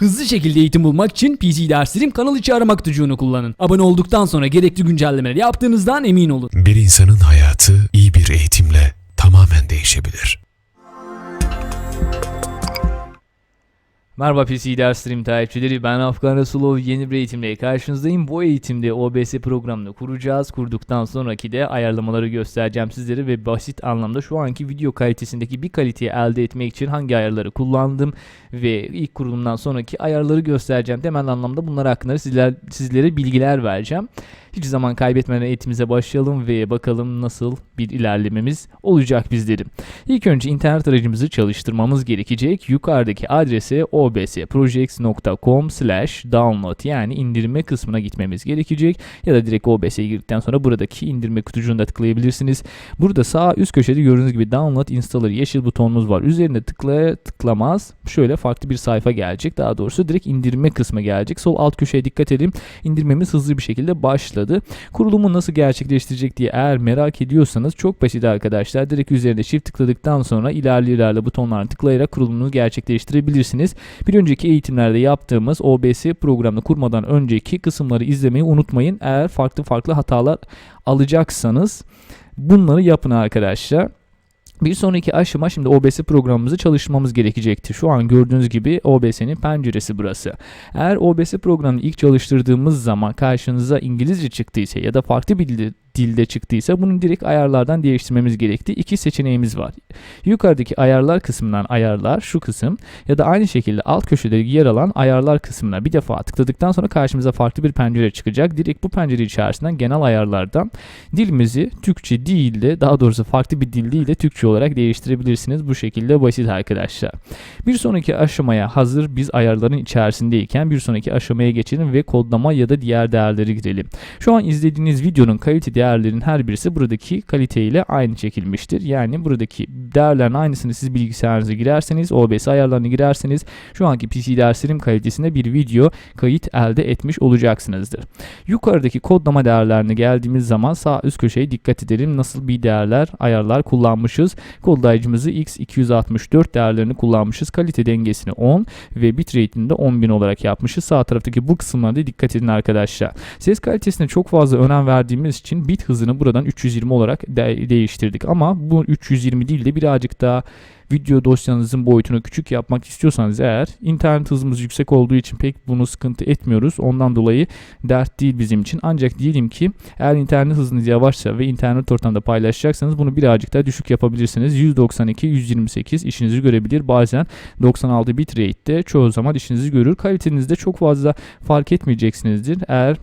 Hızlı şekilde eğitim bulmak için PC Derslerim kanal içi arama kullanın. Abone olduktan sonra gerekli güncellemeleri yaptığınızdan emin olun. Bir insanın hayatı iyi bir eğitimle tamamen değişebilir. Merhaba PC Derslerim takipçileri ben Afgan Rasulov yeni bir eğitimle karşınızdayım. Bu eğitimde OBS programını kuracağız. Kurduktan sonraki de ayarlamaları göstereceğim sizlere ve basit anlamda şu anki video kalitesindeki bir kaliteyi elde etmek için hangi ayarları kullandım ve ilk kurulumdan sonraki ayarları göstereceğim. Temel anlamda bunlar hakkında sizler, sizlere bilgiler vereceğim. Hiç zaman kaybetmeden eğitimimize başlayalım ve bakalım nasıl bir ilerlememiz olacak bizlerin. İlk önce internet aracımızı çalıştırmamız gerekecek. Yukarıdaki adrese obsprojects.com download yani indirme kısmına gitmemiz gerekecek. Ya da direkt OBS'ye girdikten sonra buradaki indirme kutucuğunda tıklayabilirsiniz. Burada sağ üst köşede gördüğünüz gibi download installer yeşil butonumuz var. Üzerine tıklaya tıklamaz şöyle farklı bir sayfa gelecek. Daha doğrusu direkt indirme kısmı gelecek. Sol alt köşeye dikkat edin. İndirmemiz hızlı bir şekilde başladı. Kurulumu nasıl gerçekleştirecek diye eğer merak ediyorsanız çok basit arkadaşlar. Direkt üzerine çift tıkladıktan sonra ilerle ilerle butonlarına tıklayarak kurulumunu gerçekleştirebilirsiniz. Bir önceki eğitimlerde yaptığımız OBS programını kurmadan önceki kısımları izlemeyi unutmayın. Eğer farklı farklı hatalar alacaksanız bunları yapın arkadaşlar. Bir sonraki aşama şimdi OBS programımızı çalıştırmamız gerekecektir. Şu an gördüğünüz gibi OBS'nin penceresi burası. Eğer OBS programını ilk çalıştırdığımız zaman karşınıza İngilizce çıktıysa ya da farklı bir dilde, çıktıysa bunu direkt ayarlardan değiştirmemiz gerekti. İki seçeneğimiz var. Yukarıdaki ayarlar kısmından ayarlar şu kısım ya da aynı şekilde alt köşede yer alan ayarlar kısmına bir defa tıkladıktan sonra karşımıza farklı bir pencere çıkacak. Direkt bu pencere içerisinden genel ayarlardan dilimizi Türkçe değil de daha doğrusu farklı bir dil değil de Türkçe olarak değiştirebilirsiniz. Bu şekilde basit arkadaşlar. Bir sonraki aşamaya hazır biz ayarların içerisindeyken bir sonraki aşamaya geçelim ve kodlama ya da diğer değerleri girelim. Şu an izlediğiniz videonun kalite değerlerin her birisi buradaki kaliteyle aynı çekilmiştir. Yani buradaki değerlerin aynısını siz bilgisayarınıza girerseniz, OBS ayarlarını girerseniz şu anki PC derslerim kalitesinde bir video kayıt elde etmiş olacaksınızdır. Yukarıdaki kodlama değerlerine geldiğimiz zaman sağ üst köşeye dikkat edelim nasıl bir değerler, ayarlar kullanmışız. Kodlayıcımızı X264 değerlerini kullanmışız. Kalite dengesini 10 ve bitrate'ini de 10.000 olarak yapmışız. Sağ taraftaki bu kısımlara da dikkat edin arkadaşlar. Ses kalitesine çok fazla önem verdiğimiz için bit hızını buradan 320 olarak de- değiştirdik. Ama bu 320 değil de birazcık daha video dosyanızın boyutunu küçük yapmak istiyorsanız eğer internet hızımız yüksek olduğu için pek bunu sıkıntı etmiyoruz. Ondan dolayı dert değil bizim için. Ancak diyelim ki eğer internet hızınız yavaşsa ve internet ortamda paylaşacaksanız bunu birazcık daha düşük yapabilirsiniz. 192, 128 işinizi görebilir. Bazen 96 bitrate'de çoğu zaman işinizi görür. Kalitenizde çok fazla fark etmeyeceksinizdir. Eğer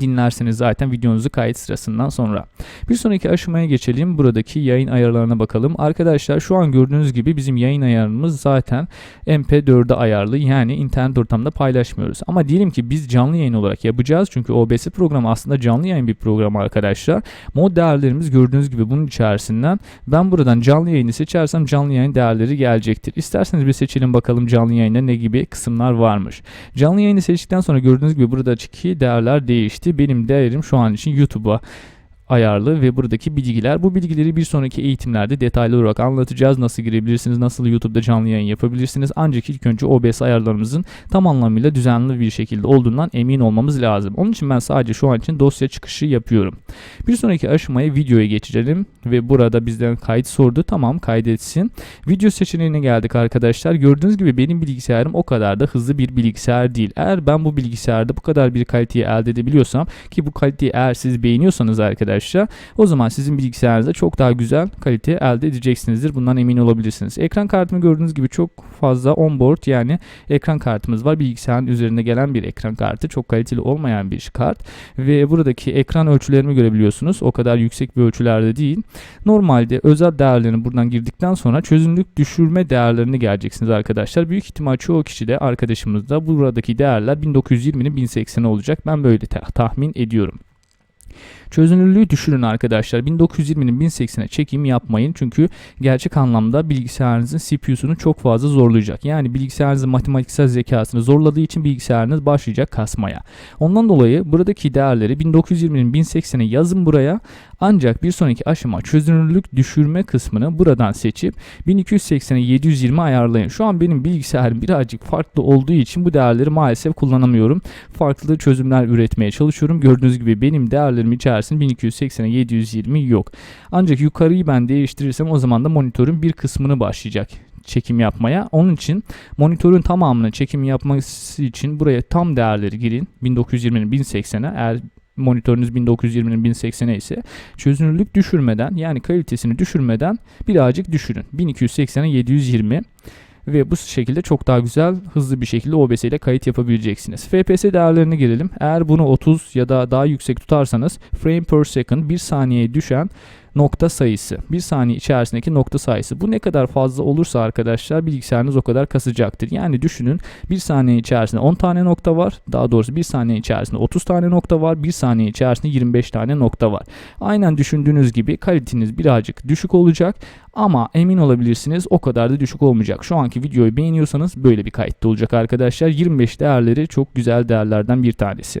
dinlerseniz zaten videonuzu kayıt sırasından sonra. Bir sonraki aşamaya geçelim. Buradaki yayın ayarlarına bakalım. Arkadaşlar şu an gördüğünüz gibi bizim yayın ayarımız zaten MP4'e ayarlı. Yani internet ortamda paylaşmıyoruz. Ama diyelim ki biz canlı yayın olarak yapacağız. Çünkü OBS programı aslında canlı yayın bir program arkadaşlar. Mod değerlerimiz gördüğünüz gibi bunun içerisinden ben buradan canlı yayını seçersem canlı yayın değerleri gelecektir. İsterseniz bir seçelim bakalım canlı yayında ne gibi kısımlar varmış. Canlı yayını seçtikten sonra gördüğünüz gibi buradaki değerler değişti. Benim değerim şu an için YouTube'a ayarlı ve buradaki bilgiler. Bu bilgileri bir sonraki eğitimlerde detaylı olarak anlatacağız. Nasıl girebilirsiniz, nasıl YouTube'da canlı yayın yapabilirsiniz. Ancak ilk önce OBS ayarlarımızın tam anlamıyla düzenli bir şekilde olduğundan emin olmamız lazım. Onun için ben sadece şu an için dosya çıkışı yapıyorum. Bir sonraki aşamaya videoya geçirelim ve burada bizden kayıt sordu. Tamam kaydetsin. Video seçeneğine geldik arkadaşlar. Gördüğünüz gibi benim bilgisayarım o kadar da hızlı bir bilgisayar değil. Eğer ben bu bilgisayarda bu kadar bir kaliteyi elde edebiliyorsam ki bu kaliteyi eğer siz beğeniyorsanız arkadaşlar o zaman sizin bilgisayarınızda çok daha güzel kalite elde edeceksinizdir. Bundan emin olabilirsiniz. Ekran kartımı gördüğünüz gibi çok fazla onboard yani ekran kartımız var. Bilgisayarın üzerinde gelen bir ekran kartı. Çok kaliteli olmayan bir kart. Ve buradaki ekran ölçülerimi görebiliyorsunuz. O kadar yüksek bir ölçülerde değil. Normalde özel değerlerini buradan girdikten sonra çözünürlük düşürme değerlerini geleceksiniz arkadaşlar. Büyük ihtimal çoğu kişi de arkadaşımızda buradaki değerler 1920'nin 1080'i olacak. Ben böyle ta- tahmin ediyorum. Çözünürlüğü düşürün arkadaşlar. 1920'nin 1080'e çekim yapmayın. Çünkü gerçek anlamda bilgisayarınızın CPU'sunu çok fazla zorlayacak. Yani bilgisayarınızın matematiksel zekasını zorladığı için bilgisayarınız başlayacak kasmaya. Ondan dolayı buradaki değerleri 1920'nin 1080'e yazın buraya. Ancak bir sonraki aşama çözünürlük düşürme kısmını buradan seçip 1280'e 720 ayarlayın. Şu an benim bilgisayarım birazcık farklı olduğu için bu değerleri maalesef kullanamıyorum. Farklı çözümler üretmeye çalışıyorum. Gördüğünüz gibi benim değerlerim içerisinde 1280'e 720 yok. Ancak yukarıyı ben değiştirirsem o zaman da monitörün bir kısmını başlayacak çekim yapmaya. Onun için monitörün tamamını çekim yapması için buraya tam değerleri girin. 1920'nin 1080'e eğer monitörünüz 1920'nin 1080'e ise çözünürlük düşürmeden yani kalitesini düşürmeden birazcık düşürün. 1280'e 720 ve bu şekilde çok daha güzel hızlı bir şekilde OBS ile kayıt yapabileceksiniz. FPS değerlerine girelim. Eğer bunu 30 ya da daha yüksek tutarsanız frame per second 1 saniyeye düşen nokta sayısı. 1 saniye içerisindeki nokta sayısı. Bu ne kadar fazla olursa arkadaşlar bilgisayarınız o kadar kasacaktır. Yani düşünün 1 saniye içerisinde 10 tane nokta var. Daha doğrusu 1 saniye içerisinde 30 tane nokta var. 1 saniye içerisinde 25 tane nokta var. Aynen düşündüğünüz gibi kaliteniz birazcık düşük olacak. Ama emin olabilirsiniz o kadar da düşük olmayacak. Şu anki videoyu beğeniyorsanız böyle bir kayıtta olacak arkadaşlar. 25 değerleri çok güzel değerlerden bir tanesi.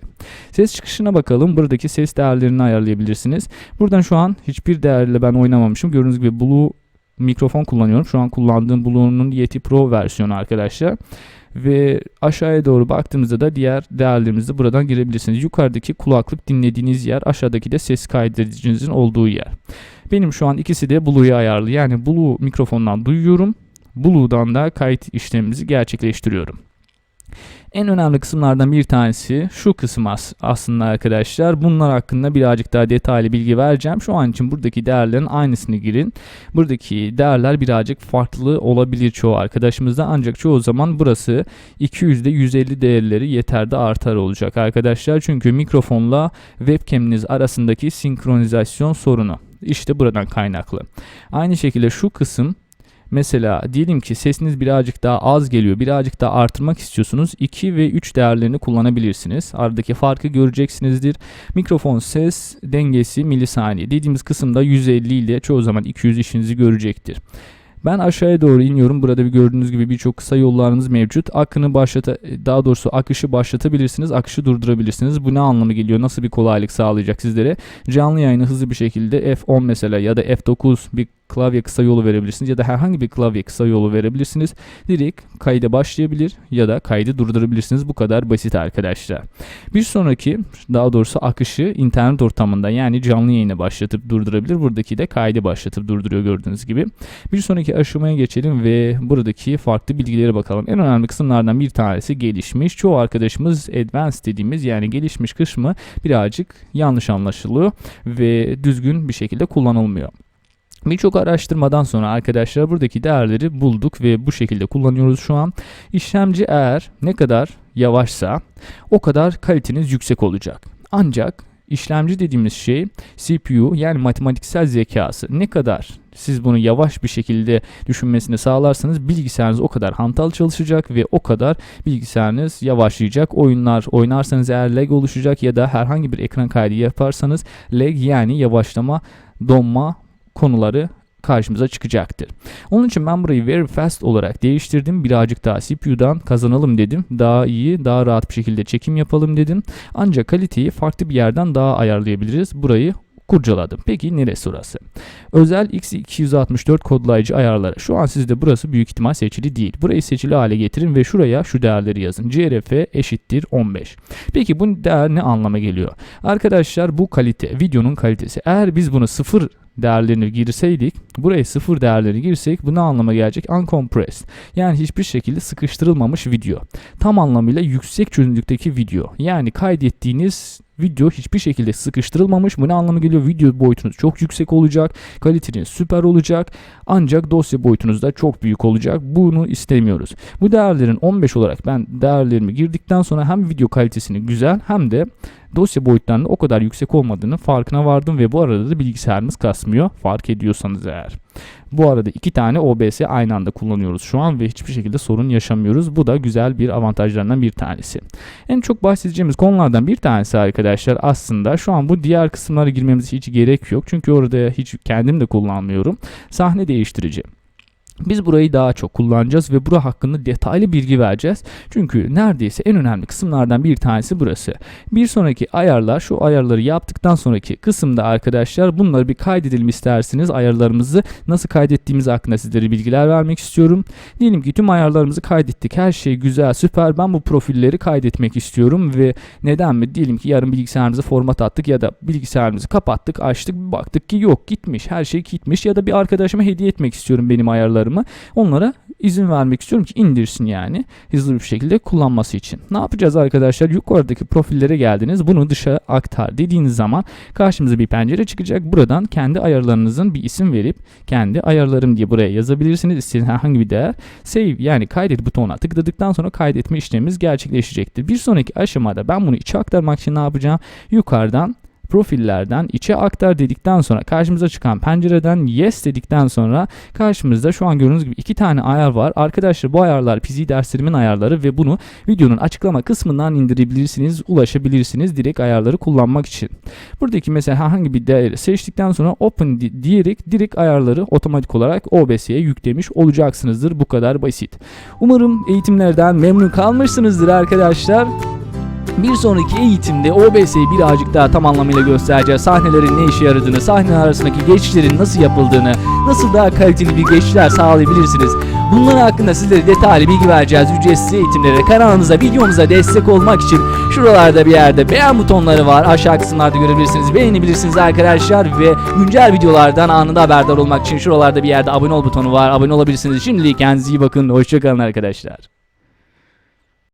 Ses çıkışına bakalım. Buradaki ses değerlerini ayarlayabilirsiniz. Buradan şu an hiçbir değerle ben oynamamışım. Gördüğünüz gibi Blue mikrofon kullanıyorum. Şu an kullandığım Blue'nun Yeti Pro versiyonu arkadaşlar. Ve aşağıya doğru baktığımızda da diğer değerlerimizi buradan girebilirsiniz. Yukarıdaki kulaklık dinlediğiniz yer, aşağıdaki de ses kaydedicinizin olduğu yer. Benim şu an ikisi de Blue'ya ayarlı. Yani Blue mikrofondan duyuyorum. Blue'dan da kayıt işlemimizi gerçekleştiriyorum. En önemli kısımlardan bir tanesi şu kısım as- aslında arkadaşlar. Bunlar hakkında birazcık daha detaylı bilgi vereceğim. Şu an için buradaki değerlerin aynısını girin. Buradaki değerler birazcık farklı olabilir çoğu arkadaşımızda ancak çoğu zaman burası 200'de 150 değerleri yeter de artar olacak arkadaşlar. Çünkü mikrofonla webcam'iniz arasındaki sinkronizasyon sorunu. İşte buradan kaynaklı. Aynı şekilde şu kısım Mesela diyelim ki sesiniz birazcık daha az geliyor, birazcık daha artırmak istiyorsunuz. 2 ve 3 değerlerini kullanabilirsiniz. Aradaki farkı göreceksinizdir. Mikrofon ses dengesi milisaniye dediğimiz kısımda 150 ile çoğu zaman 200 işinizi görecektir. Ben aşağıya doğru iniyorum. Burada bir gördüğünüz gibi birçok kısa yollarınız mevcut. Akını başlata daha doğrusu akışı başlatabilirsiniz, akışı durdurabilirsiniz. Bu ne anlamı geliyor? Nasıl bir kolaylık sağlayacak sizlere? Canlı yayını hızlı bir şekilde F10 mesela ya da F9 bir klavye kısa yolu verebilirsiniz ya da herhangi bir klavye kısa yolu verebilirsiniz. Direkt kayda başlayabilir ya da kaydı durdurabilirsiniz. Bu kadar basit arkadaşlar. Bir sonraki daha doğrusu akışı internet ortamında yani canlı yayını başlatıp durdurabilir. Buradaki de kaydı başlatıp durduruyor gördüğünüz gibi. Bir sonraki aşamaya geçelim ve buradaki farklı bilgilere bakalım. En önemli kısımlardan bir tanesi gelişmiş. Çoğu arkadaşımız advanced dediğimiz yani gelişmiş kısmı birazcık yanlış anlaşılıyor ve düzgün bir şekilde kullanılmıyor. Birçok araştırmadan sonra arkadaşlar buradaki değerleri bulduk ve bu şekilde kullanıyoruz şu an. İşlemci eğer ne kadar yavaşsa o kadar kaliteniz yüksek olacak. Ancak işlemci dediğimiz şey CPU yani matematiksel zekası ne kadar siz bunu yavaş bir şekilde düşünmesini sağlarsanız bilgisayarınız o kadar hantal çalışacak ve o kadar bilgisayarınız yavaşlayacak. Oyunlar oynarsanız eğer lag oluşacak ya da herhangi bir ekran kaydı yaparsanız lag yani yavaşlama, donma konuları karşımıza çıkacaktır. Onun için ben burayı very fast olarak değiştirdim. Birazcık daha CPU'dan kazanalım dedim. Daha iyi, daha rahat bir şekilde çekim yapalım dedim. Ancak kaliteyi farklı bir yerden daha ayarlayabiliriz. Burayı kurcaladım. Peki neresi orası? Özel X264 kodlayıcı ayarları. Şu an sizde burası büyük ihtimal seçili değil. Burayı seçili hale getirin ve şuraya şu değerleri yazın. CRF eşittir 15. Peki bu değer ne anlama geliyor? Arkadaşlar bu kalite, videonun kalitesi. Eğer biz bunu sıfır değerlerini girseydik, buraya sıfır değerleri girsek bu ne anlama gelecek? Uncompressed. Yani hiçbir şekilde sıkıştırılmamış video. Tam anlamıyla yüksek çözünürlükteki video. Yani kaydettiğiniz video hiçbir şekilde sıkıştırılmamış. Bu ne anlamı geliyor? Video boyutunuz çok yüksek olacak. Kaliteniz süper olacak. Ancak dosya boyutunuz da çok büyük olacak. Bunu istemiyoruz. Bu değerlerin 15 olarak ben değerlerimi girdikten sonra hem video kalitesini güzel hem de dosya boyutlarının o kadar yüksek olmadığını farkına vardım ve bu arada da bilgisayarımız kasmıyor. Fark ediyorsanız eğer. Bu arada iki tane OBS aynı anda kullanıyoruz şu an ve hiçbir şekilde sorun yaşamıyoruz. Bu da güzel bir avantajlarından bir tanesi. En çok bahsedeceğimiz konulardan bir tanesi arkadaşlar aslında şu an bu diğer kısımlara girmemize hiç gerek yok. Çünkü orada hiç kendim de kullanmıyorum. Sahne değiştirici. Biz burayı daha çok kullanacağız ve bura hakkında detaylı bilgi vereceğiz. Çünkü neredeyse en önemli kısımlardan bir tanesi burası. Bir sonraki ayarlar şu ayarları yaptıktan sonraki kısımda arkadaşlar bunları bir kaydedelim isterseniz ayarlarımızı nasıl kaydettiğimiz hakkında sizlere bilgiler vermek istiyorum. Diyelim ki tüm ayarlarımızı kaydettik. Her şey güzel süper ben bu profilleri kaydetmek istiyorum ve neden mi? Diyelim ki yarın bilgisayarımızı format attık ya da bilgisayarımızı kapattık açtık baktık ki yok gitmiş her şey gitmiş ya da bir arkadaşıma hediye etmek istiyorum benim ayarlarımı. Onlara izin vermek istiyorum ki indirsin yani hızlı bir şekilde kullanması için. Ne yapacağız arkadaşlar? Yukarıdaki profillere geldiniz. Bunu dışa aktar dediğiniz zaman karşımıza bir pencere çıkacak. Buradan kendi ayarlarınızın bir isim verip kendi ayarlarım diye buraya yazabilirsiniz. İstediğiniz herhangi bir değer. Save yani kaydet butonuna tıkladıktan sonra kaydetme işlemimiz gerçekleşecektir. Bir sonraki aşamada ben bunu içe aktarmak için ne yapacağım? Yukarıdan profillerden içe aktar dedikten sonra karşımıza çıkan pencereden yes dedikten sonra karşımızda şu an gördüğünüz gibi iki tane ayar var. Arkadaşlar bu ayarlar PC derslerimin ayarları ve bunu videonun açıklama kısmından indirebilirsiniz, ulaşabilirsiniz direkt ayarları kullanmak için. Buradaki mesela herhangi bir değeri seçtikten sonra open di- diyerek direkt ayarları otomatik olarak OBS'ye yüklemiş olacaksınızdır. Bu kadar basit. Umarım eğitimlerden memnun kalmışsınızdır arkadaşlar. Bir sonraki eğitimde OBS'yi birazcık daha tam anlamıyla göstereceğiz. Sahnelerin ne işe yaradığını, sahneler arasındaki geçişlerin nasıl yapıldığını, nasıl daha kaliteli bir geçişler sağlayabilirsiniz. Bunlar hakkında sizlere detaylı bilgi vereceğiz ücretsiz eğitimlere. Kanalımıza, videomuza destek olmak için şuralarda bir yerde beğen butonları var. Aşağı kısımlarda görebilirsiniz. Beğenebilirsiniz arkadaşlar ve güncel videolardan anında haberdar olmak için şuralarda bir yerde abone ol butonu var. Abone olabilirsiniz. Şimdilik kendinize iyi bakın. Hoşçakalın arkadaşlar.